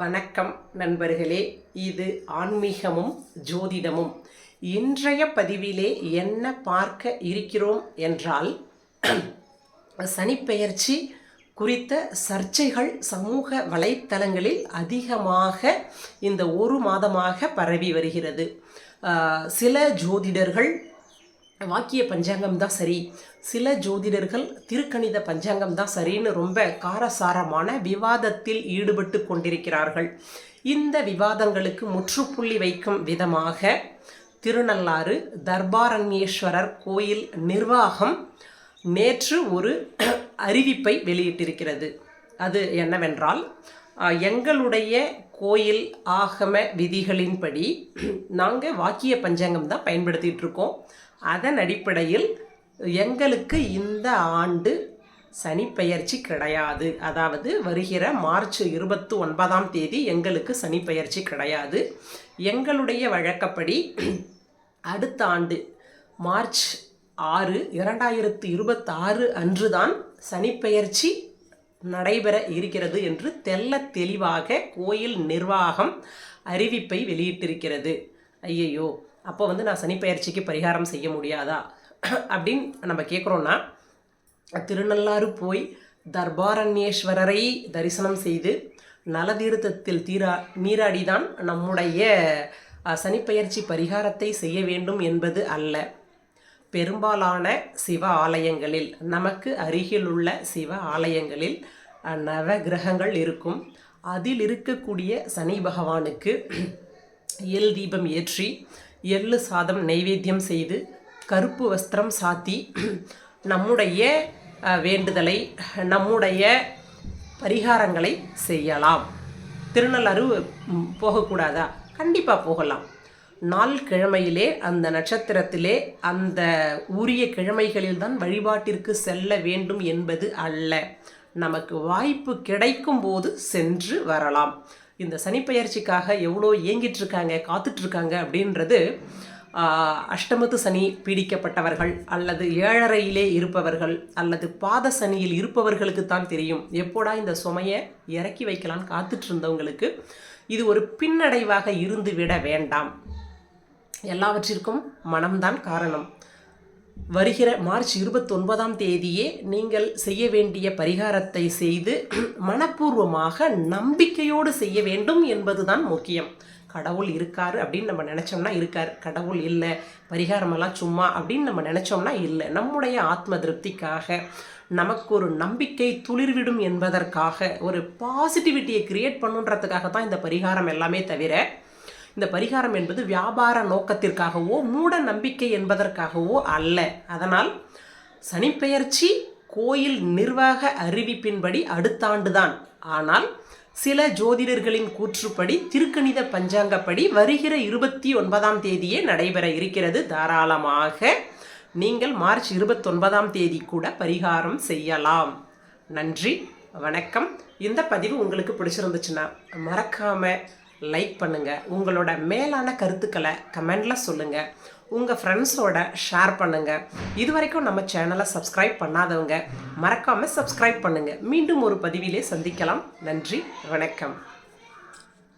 வணக்கம் நண்பர்களே. இது ஆன்மீகமும் ஜோதிடமும். இன்றைய பதிவிலே என்ன பார்க்க இருக்கிறோம் என்றால் சனிப்பெயர்ச்சி குறித்த சர்ச்சைகள் சமூக வலைத்தளங்களில் அதிகமாக இந்த ஒரு மாதமாக பரவி வருகிறது. சில ஜோதிடர்கள் வாக்கிய பஞ்சாங்கம் தான் சரி. சில ஜோதிடர்கள் திருக்கணித பஞ்சாங்கம் தான் சரின்னு ரொம்ப காரசாரமான விவாதத்தில் ஈடுபட்டு கொண்டிருக்கிறார்கள். இந்த விவாதங்களுக்கு முற்றுப்புள்ளி வைக்கும் விதமாக திருநள்ளாறு தர்பாரண்யேஸ்வரர் கோயில் நிர்வாகம் நேற்று ஒரு அறிவிப்பை வெளியிட்டிருக்கிறது. அது என்னவென்றால் எங்களுடைய கோயில் ஆகம விதிகளின்படி நாங்கள் வாக்கிய பஞ்சாங்கம் தான் பயன்படுத்திட்டு இருக்கோம். அதன் அடிப்படையில் எங்களுக்கு இந்த ஆண்டு சனிப்பெயர்ச்சி கிடையாது. அதாவது வருகிற மார்ச் இருபத்தி ஒன்பதாம் தேதி எங்களுக்கு சனிப்பெயர்ச்சி கிடையாது. எங்களுடைய வழக்கப்படி அடுத்த ஆண்டு மார்ச் ஆறு இரண்டாயிரத்து இருபத்தாறு அன்றுதான் சனிப்பெயர்ச்சி நடைபெற இருக்கிறது என்று தெள்ள தெளிவாக கோயில் நிர்வாகம் அறிவிப்பை வெளியிட்டிருக்கிறது. ஐயையோ. அப்போ வந்து நான் சனிப்பெயர்ச்சிக்கு பரிகாரம் செய்ய முடியாதா? அப்படின்னு நம்ம கேட்குறோன்னா திருநள்ளாறு போய் தர்பாரண்யேஸ்வரரை தரிசனம் செய்து நலதீர்த்தத்தில் தீரா நீராடிதான் நம்முடைய அஹ், சனிப்பெயர்ச்சி பரிகாரத்தை செய்ய வேண்டும் என்பது அல்ல. பெரும்பாலான சிவ ஆலயங்களில் நமக்கு அருகிலுள்ள சிவ ஆலயங்களில் நவ கிரகங்கள் இருக்கும். அதில் இருக்கக்கூடிய சனி பகவானுக்கு எல் தீபம் ஏற்றி எள்ளு சாதம் நைவேத்தியம் செய்து கருப்பு வஸ்திரம் சாத்தி நம்முடைய வேண்டுதலை நம்முடைய பரிகாரங்களை செய்யலாம். திருநள்ளாறு போகக்கூடாதா? கண்டிப்பாக போகலாம். நாள் கிழமையிலே அந்த நட்சத்திரத்திலே அந்த உரிய கிழமைகளில் தான் வழிபாட்டிற்கு செல்ல வேண்டும் என்பது அல்ல. நமக்கு வாய்ப்பு கிடைக்கும் போது சென்று வரலாம். இந்த சனிப்பெயர்ச்சிக்காக எவ்வளோ ஏங்கிட்டு இருக்காங்க காத்துட்டு இருக்காங்க அப்படின்றது அஷ்டமத்து சனி பீடிக்கப்பட்டவர்கள் அல்லது ஏழரையிலே இருப்பவர்கள் அல்லது பாத சனியில் இருப்பவர்களுக்கு தான் தெரியும். எப்போடா இந்த சுமையை இறக்கி வைக்கலான்னு காத்துட்டு இருந்தவங்களுக்கு இது ஒரு பின்னடைவாக இருந்து விட வேண்டாம். எல்லாவற்றிற்கும் மனம்தான் காரணம். வருகிற மார்ச் இருபத்தொன்பதாம் தேதியே நீங்கள் செய்ய வேண்டிய பரிகாரத்தை செய்து மனப்பூர்வமாக நம்பிக்கையோடு செய்ய வேண்டும் என்பதுதான் முக்கியம். கடவுள் இருக்கார் அப்படின்னு நம்ம நினச்சோம்னா இருக்கார். கடவுள் இல்லை பரிகாரமெல்லாம் சும்மா அப்படின்னு நம்ம நினச்சோம்னா இல்லை. நம்முடைய ஆத்ம திருப்திக்காக நமக்கு ஒரு நம்பிக்கை துளிர்விடும் என்பதற்காக ஒரு பாசிட்டிவிட்டியை கிரியேட் பண்ணுன்றதுக்காக தான் இந்த பரிகாரம் எல்லாமே தவிர இந்த பரிகாரம் என்பது வியாபார நோக்கத்திற்காகவோ மூட நம்பிக்கை என்பதற்காகவோ அல்ல. அதனால் சனிப்பெயர்ச்சி கோயில் நிர்வாக அறிவிப்பின்படி அடுத்த ஆண்டுதான். ஆனால் சில ஜோதிடர்களின் கூற்றுப்படி திருக்கணித பஞ்சாங்கப்படி வருகிற இருபத்தி ஒன்பதாம் தேதியே நடைபெற இருக்கிறது. தாராளமாக நீங்கள் மார்ச் இருபத்தொன்பதாம் தேதி கூட பரிகாரம் செய்யலாம். நன்றி வணக்கம். இந்த பதிவு உங்களுக்கு பிடிச்சிருந்துச்சுன்னா மறக்காமல் லைக் பண்ணுங்கள் உங்களோட மேலான கருத்துக்களை கமெண்டில் சொல்லுங்கள் உங்கள் ஃப்ரெண்ட்ஸோட ஷேர் பண்ணுங்கள் இது வரைக்கும் நம்ம சேனலை சப்ஸ்கிரைப் பண்ணாதவங்க மறக்காமல் சப்ஸ்கிரைப் பண்ணுங்கள் மீண்டும் ஒரு பதிவிலே சந்திக்கலாம். நன்றி வணக்கம்.